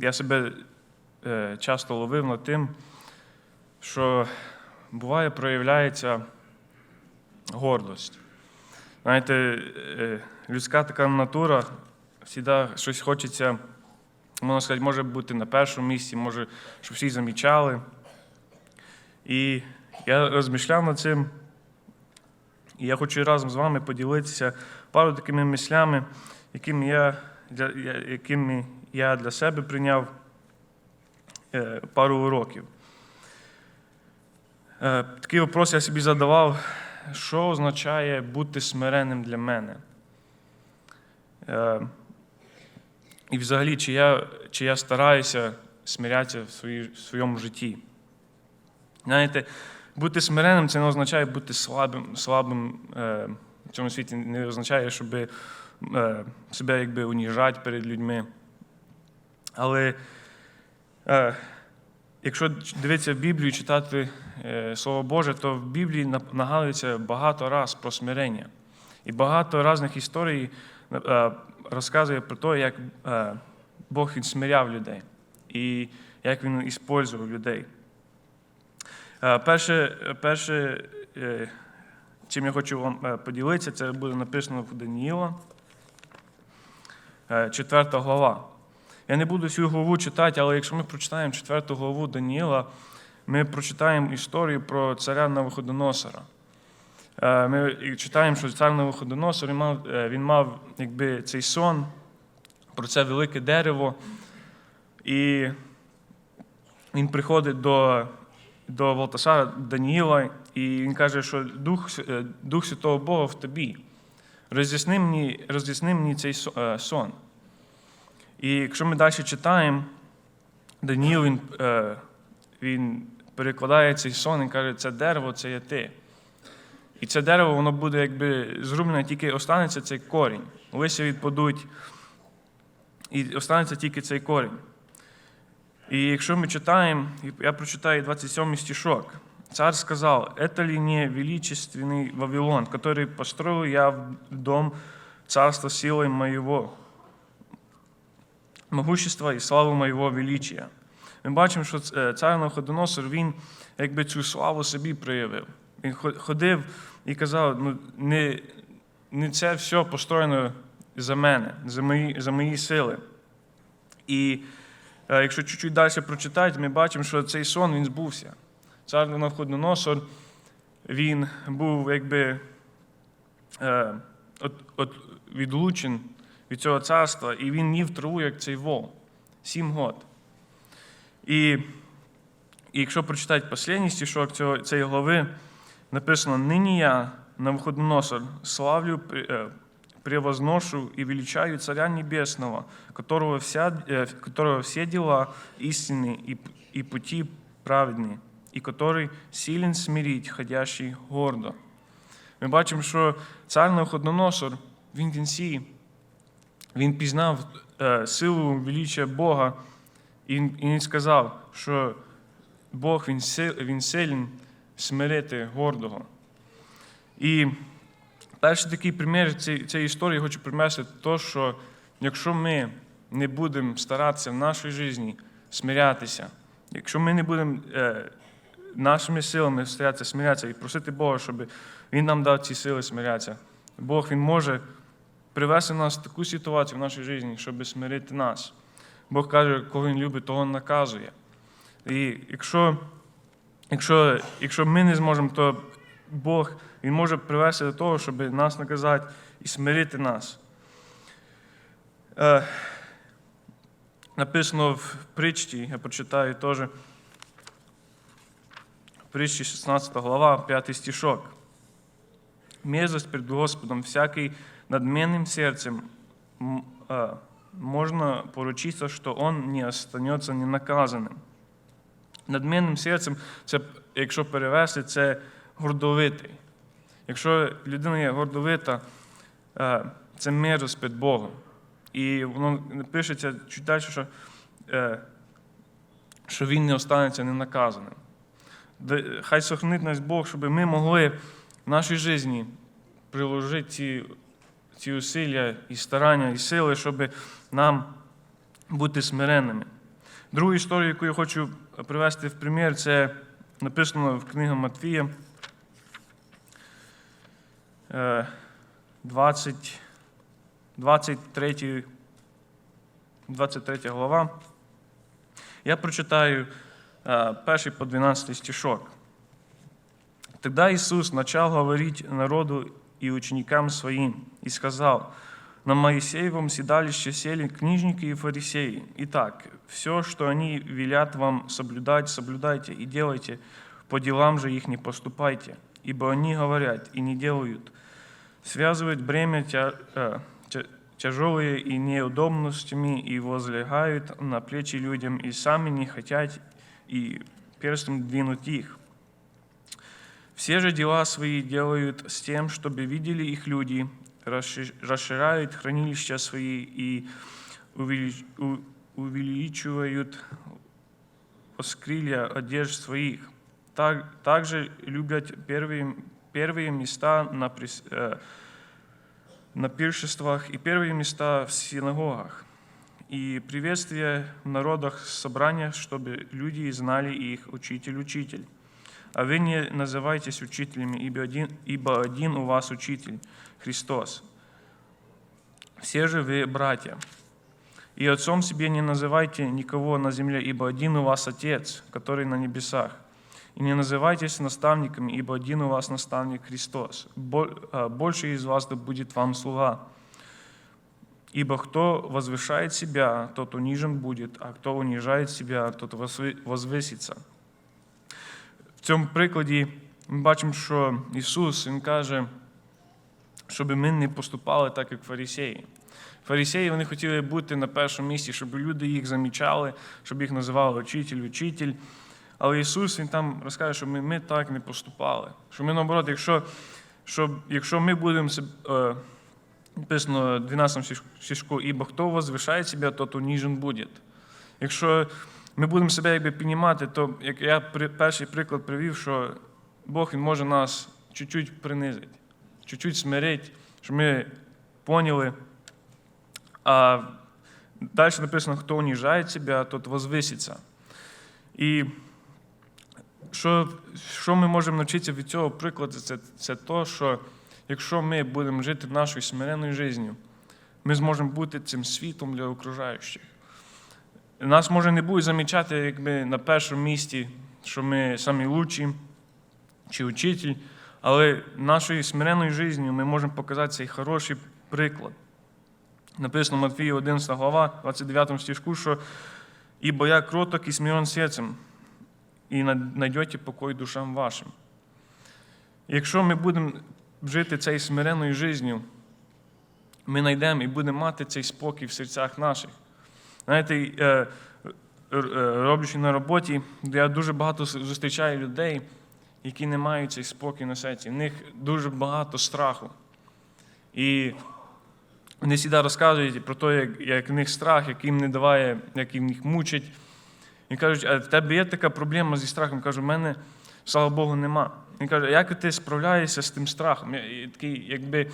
я себе е, часто ловив над тим, що буває проявляється гордость. Знаєте, е, людська така натура, завжди щось хочеться, можна сказати, може бути на першому місці, може, щоб всі замічали. І я розмишляв над цим, і я хочу разом з вами поділитися пару такими мислями, якими я для, якими я для себе прийняв е, пару уроків. Е, Такий вопрос я собі задавав, що означає бути смиренним для мене? Е, І взагалі, чи я, чи я стараюся смирятися в, свої, в своєму житті? Знаєте, бути смиренним це не означає бути слабим, слабим в цьому світі не означає, щоб себе якби уніжати перед людьми. Але е, якщо дивитися в Біблію, читати е, Слово Боже, то в Біблії нагадується багато раз про смирення. І багато різних історій е, розказує про те, як е, Бог він смиряв людей і як він іспользував людей. Е, Перше, перше е, чим я хочу вам е, поділитися, це буде написано в Даніїла, 4 глава. Я не буду цю главу читати, але якщо ми прочитаємо 4 главу Даніїла, ми прочитаємо історію про царя Навуходоносора. Е, Ми читаємо, що цар Навуходоносор він мав, е, він мав якби, цей сон про це велике дерево, і він приходить до, до Валтасара Даніїла, і він каже, що Дух, е, Дух Святого Бога в тобі. Роз'ясни мені, роз'ясни мені цей е, сон. І якщо ми далі читаємо, Даніїл він, е, він перекладає цей сон і каже, це дерево це є ти. І це дерево, воно буде якби зрублене, тільки останеться цей корінь. Листя відпадуть, і останеться тільки цей корінь. І якщо ми читаємо, я прочитаю 27 стишок. Царь сказал, это ли не величественный Вавилон, который построил я в дом царства силой моего, могущества і славу моєго величия. Ми бачимо, що е, цар Навходоносор, він якби цю славу собі проявив. Він хо- ходив і казав, ну не, не це все построєно за мене, за мої, за мої сили. І е, якщо чуть-чуть далі прочитати, ми бачимо, що цей сон він збувся. Цар Навходоносор, він був якби е, от, от, відлучен від цього царства, і він нів траву, як цей вол. Сім год. І, і якщо прочитати останній стишок цього, цієї глави, написано: Нині я, Навуходоносор, славлю, при- э, превозношу и величаю Царя Небесного, которого, вся, э, которого все дела истинны и, п- и пути праведні, і который силен смирить, ходящий гордо. Ми бачимо, що цар Навуходоносор, він кінці, він пізнав е, силу величия Бога, і він, сказав, що Бог він, він силен смирити гордого. І перший такий примір цієї, цієї історії хочу примести то, що якщо ми не будемо старатися в нашій житті смирятися, якщо ми не будемо е, нашими силами старатися смирятися і просити Бога, щоб Він нам дав ці сили смирятися, Бог Він може привести нас в таку ситуацію в нашій житті, щоб смирити нас. Бог каже, кого він любить, того наказує. І якщо, якщо, якщо ми не зможемо, то Бог Він може привести до того, щоб нас наказати і смирити нас. Е, написано в притчі, я прочитаю теж. Притчі 16 глава, 5 стишок. Мерзость перед Господом всякий надменным сердцем м, а, можно поручиться, что он не останется ненаказанным. Надменним серцем, це, якщо перевести, це гордовитий. Якщо людина є гордовита, це мерзость перед Богом. І воно пишеться чуть далі, що, е, що він не останеться ненаказаним. Хай сохранить нас Бог, щоб ми могли в нашій житті приложити ці, ці усилля і старання, і сили, щоб нам бути смиренними. Другу історію, яку я хочу привести в примір, це написано в книгу Матвія, е, 20, 23, 23 глава. Я прочитаю е, перший по 12 стишок. Тогда Иисус начал говорить народу и ученикам своим, и сказал, на Моисеевом седалище сели книжники и фарисеи. Итак, все, что они велят вам соблюдать, соблюдайте и делайте, по делам же их не поступайте, ибо они говорят и не делают, связывают бремя тя- э, тя- тяжелые и неудобностями и возлегают на плечи людям, и сами не хотят и перстом двинуть их. Все же дела свои делают с тем, чтобы видели их люди, расши- расширяют хранилища свои и увелич- у- увеличивают оскрилья одежд своих. Так, также любят первые, первые места на, прис- э, на пиршествах и первые места в синагогах, и приветствие в народах собрания, чтобы люди знали их учитель-учитель. А вы не называйтесь учителями, ибо один, ибо один у вас учитель, Христос. Все же вы братья. И отцом себе не называйте никого на земле, ибо один у вас Отец, который на небесах. И не называйтесь наставниками, ибо один у вас наставник Христос. А, Больше из вас да будет вам слуга. Ибо кто возвышает себя, тот унижен будет, а кто унижает себя, тот возвы- возвысится. В цьому прикладі ми бачимо, що Ісус Він каже, щоб ми не поступали так, як фарисеї. Фарисеї вони хотіли бути на першому місці, щоб люди їх замічали, щоб їх називали учитель, учитель. Але Ісус Він там розкаже, щоб ми, ми так не поступали. Що ми, наоборот, якщо, щоб, якщо ми будемо себе, е, написано в 12 стишку, ібо хто возвишає себе, тот уніжен буде. Якщо ми будемо себе якби піднімати, то як я перший приклад привів, що Бог він може нас чуть-чуть принизити, чуть-чуть смирити, щоб ми поняли. А далі написано, хто уніжає себе, тот возвиситься. І що, що ми можемо навчитися від цього прикладу, це, це то, що якщо ми будемо жити нашою смиренною життю, ми зможемо бути цим світом для окружаючих. Нас може не будуть замічати якби на першому місці, що ми самі лучші чи учитель, але нашою смиренною життю ми можемо показати цей хороший приклад. Написано в Матфії 11 глава, 29 стишку, що «Ибо я кроток и смирен серцем, і найдете покой душам вашим». Якщо ми будемо жити цією смиренною життю, ми знайдемо і будемо мати цей спокій в серцях наших. Знаєте, е, е, роблячи на роботі, я дуже багато зустрічаю людей, які не мають цей спокій на серці. В них дуже багато страху. І вони завжди розказують про те, як, як в них страх, який їм не даває, як їм їх мучить. І кажуть, а в тебе є така проблема зі страхом? Кажу, в мене, слава Богу, нема. Він каже, як ти справляєшся з тим страхом? І такий, якби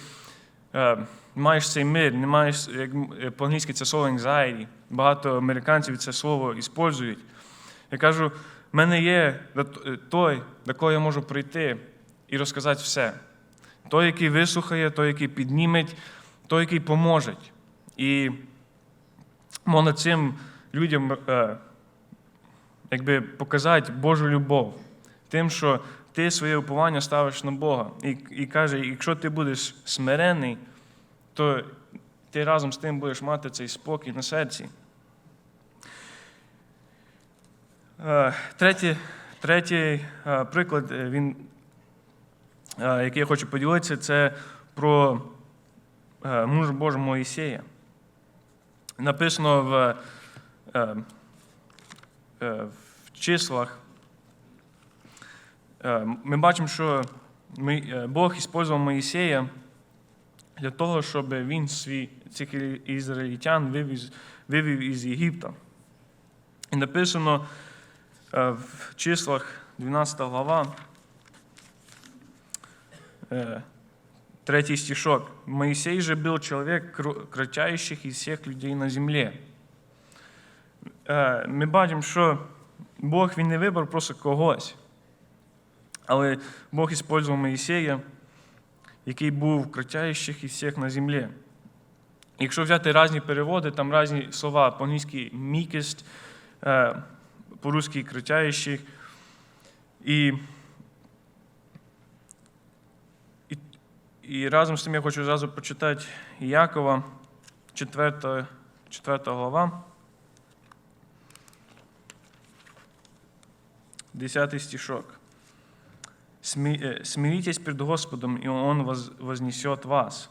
е, маєш цей мир, не маєш, як по-англійськи це слово anxiety. Багато американців це слово використовують. Я кажу, в мене є е, той, до кого я можу прийти і розказати все. Той, який вислухає, той, який підніметь, той, який поможе. І можна цим людям е, якби показати Божу любов, тим, що ти своє уповання ставиш на Бога. І, і каже, якщо ти будеш смирений, то ти разом з тим будеш мати цей спокій на серці. Е, Третій, третій приклад, е, він, е, який я хочу поділитися, це про мужа Божого Моїсея. Написано в, в числах. Е, Ми бачимо, що е, Бог використовував Моїсея для того, щоб він свій, цих ізраїльтян вивів, вивів із Єгипта. І написано е, в числах 12 глава, е, третий стишок. «Моисей же был человек, кро- кратчайших из всех людей на земле». е, ми бачимо, що Бог він не вибрав просто когось. Але Бог использував Моїсея, який був кричаючих із всіх на землі. Якщо взяти різні переводи, там різні слова по-англійськи мікість, е, по-русски кричаючих. І, і, і разом з тим я хочу зразу почитати Якова, 4, 4 глава. 10 стишок. «Сми- э, «Смиритесь перед Господом, і Он воз- вознесет вас».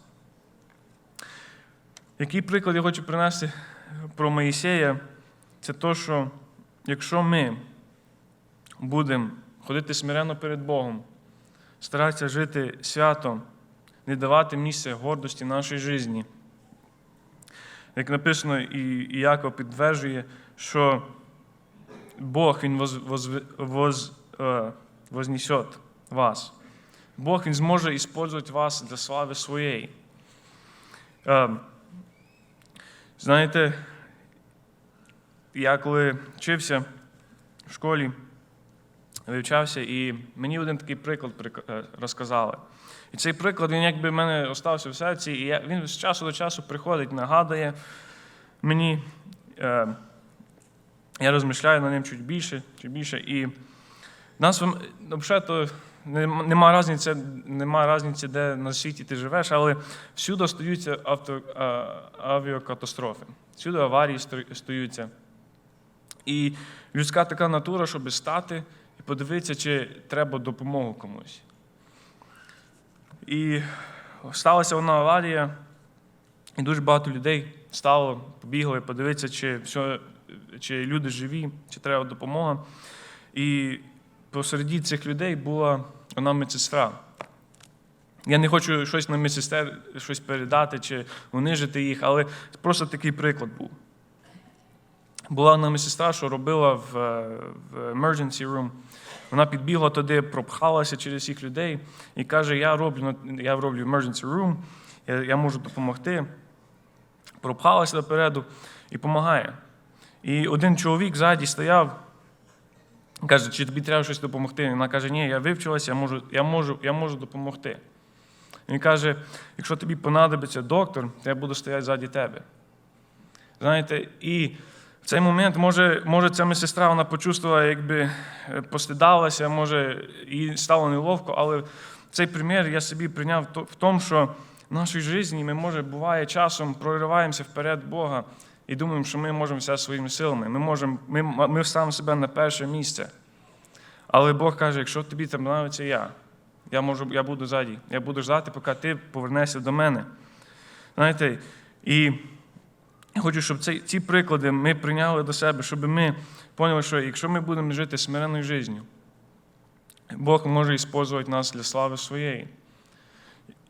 Який приклад я хочу принести про Моїсея, це то, що якщо ми будемо ходити смиренно перед Богом, старатися жити свято, не давати місця гордості нашій житті, як написано, і Яков підтверджує, що Бог Він воз, воз, воз, е, вознесет вас. Бог Він зможе використовувати вас для слави своєї. Е, знаєте, я коли вчився в школі, вивчався, і мені один такий приклад е, розказали. І цей приклад, він якби в мене остався в серці, і він з часу до часу приходить, нагадує мені. Е, я розмишляю над ним чуть більше, чуть більше. І нас взагалі то нема різниці, нема різниці, де на світі ти живеш, але всюди стаються авто, авіакатастрофи, всюди аварії стаються. І людська така натура, щоб стати і подивитися, чи треба допомогу комусь. І сталася вона аварія, і дуже багато людей стало, побігли подивитися, чи, все, чи люди живі, чи треба допомога. І посереді цих людей була вона медсестра. Я не хочу щось на медсестер щось передати чи унижити їх, але просто такий приклад був. Була одна медсестра, що робила в, е, в emergency room. Вона підбігла туди, пропхалася через всіх людей і каже: Я роблю, я роблю emergency room, я, я можу допомогти. Пропхалася допереду і допомагає. І один чоловік ззаді стояв, каже, чи тобі треба щось допомогти? Вона каже, ні, я вивчилася, я можу, я можу, я можу допомогти. Він каже, якщо тобі понадобиться доктор, то я буду стояти ззаді тебе. Знаєте, і в цей момент, може, може ця медсестра вона почувствувала, якби е, постидалася, може, їй стало неловко, але цей примір я собі прийняв в тому, що в нашій житті ми, може, буває часом прориваємося вперед Бога і думаємо, що ми можемо все своїми силами. Ми, можемо, ми, ми ставимо себе на перше місце. Але Бог каже, якщо тобі там подобається я, я, можу, я буду ззаді, я буду ждати, поки ти повернешся до мене. Знаєте, і хочу, щоб ці, ці приклади ми прийняли до себе, щоб ми поняли, що якщо ми будемо жити смиренною життю, Бог може використовувати нас для слави своєї.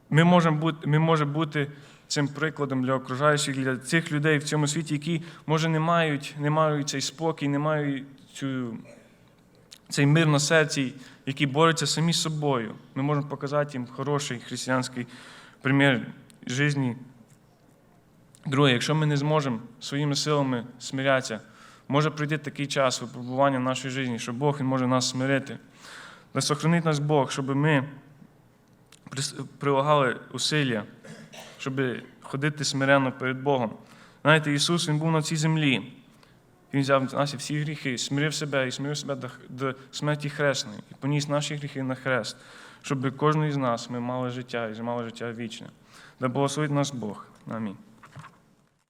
Ми можемо бути, ми можемо бути цим прикладом для окружаючих, для цих людей в цьому світі, які, може, не мають, не мають цей спокій, не мають цю, цей мир на серці, які борються самі з собою. Ми можемо показати їм хороший християнський примір житті. Друге, якщо ми не зможемо своїми силами смирятися, може прийти такий час випробування в нашій житті, що Бог Він може нас смирити. Да сохранить нас Бог, щоб ми прилагали усилля, щоб ходити смиренно перед Богом. Знаєте, Ісус Він був на цій землі. Він взяв наші всі гріхи, смирив себе і смирив себе до, до смерті хресної, і поніс наші гріхи на хрест, щоб кожен із нас ми мали життя і мали життя вічне. Да благословить нас Бог. Амінь.